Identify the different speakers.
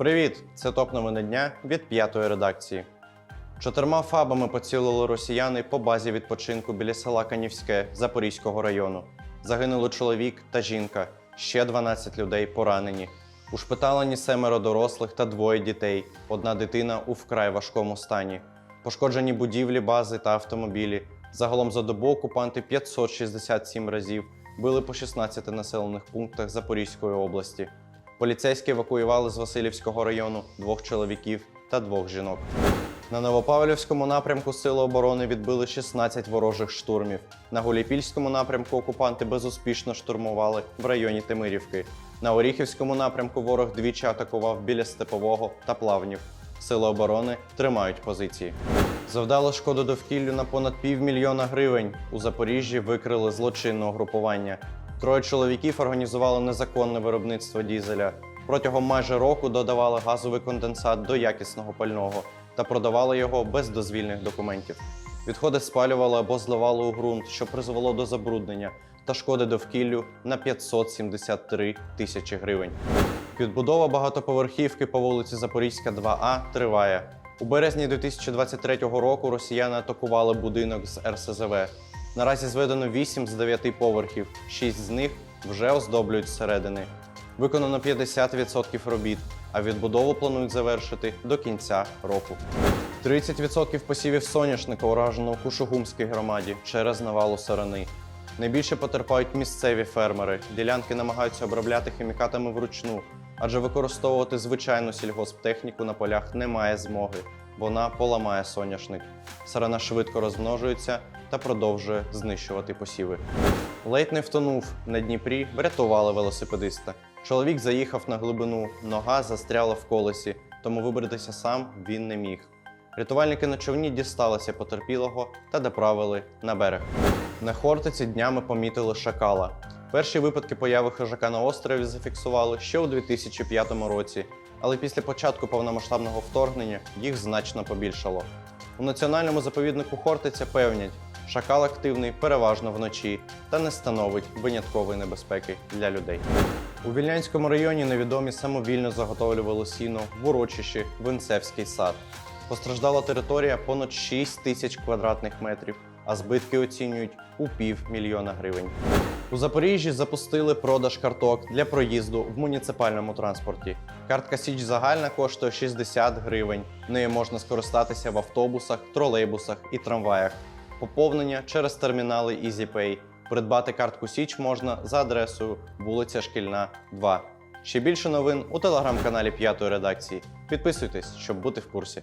Speaker 1: Привіт! Це топ новини дня від п'ятої редакції. Чотирма фабами поцілили росіяни по базі відпочинку біля села Канівське Запорізького району. Загинули чоловік та жінка, ще 12 людей поранені. Ушпиталені семеро дорослих та двоє дітей. Одна дитина у вкрай важкому стані. Пошкоджені будівлі, бази та автомобілі. Загалом за добу окупанти 567 разів били по 16 населених пунктах Запорізької області. Поліцейські евакуювали з Васильівського району двох чоловіків та двох жінок. На Новопавлівському напрямку Сили оборони відбили 16 ворожих штурмів. На Гуліпільському напрямку окупанти безуспішно штурмували в районі Тимирівки. На Оріхівському напрямку ворог двічі атакував біля Степового та Плавнів. Сили оборони тримають позиції. Завдало шкоду довкіллю на понад півмільйона гривень. У Запоріжжі викрили злочинне угрупування. Троє чоловіків організували незаконне виробництво дізеля. Протягом майже року додавали газовий конденсат до якісного пального та продавали його без дозвільних документів. Відходи спалювали або зливали у ґрунт, що призвело до забруднення та шкоди довкіллю на 573 тисячі гривень. Підбудова багатоповерхівки по вулиці Запорізька, 2А триває. У березні 2023 року росіяни атакували будинок з РСЗВ. Наразі зведено 8 з 9 поверхів, 6 з них вже оздоблюють зсередини. Виконано 50% робіт, а відбудову планують завершити до кінця року. 30% посівів соняшника уражено у Кушугумській громаді через навалу сарани. Найбільше потерпають місцеві фермери. Ділянки намагаються обробляти хімікатами вручну, адже використовувати звичайну сільгосптехніку на полях немає змоги. Вона поламає соняшник. Сарана швидко розмножується та продовжує знищувати посіви. Ледь не втонув на Дніпрі, врятували велосипедиста. Чоловік заїхав на глибину, нога застряла в колесі, тому вибратися сам він не міг. Рятувальники на човні дісталися потерпілого та доправили на берег. На Хортиці днями помітили шакала. Перші випадки появи хижака на острові зафіксували ще у 2005 році, але після початку повномасштабного вторгнення їх значно побільшало. У національному заповіднику Хортиця певнять, шакал активний переважно вночі та не становить виняткової небезпеки для людей. У Вільнянському районі невідомі самовільно заготовлювали сіно в урочищі Винцевський сад. Постраждала територія понад 6 тисяч квадратних метрів, а збитки оцінюють у півмільйона гривень. У Запоріжжі запустили продаж карток для проїзду в муніципальному транспорті. Картка Січ загальна коштує 60 гривень. Нею можна скористатися в автобусах, тролейбусах і трамваях. Поповнення через термінали EasyPay. Придбати картку Січ можна за адресою вулиця Шкільна, 2. Ще більше новин у телеграм-каналі П'ятої редакції. Підписуйтесь, щоб бути в курсі.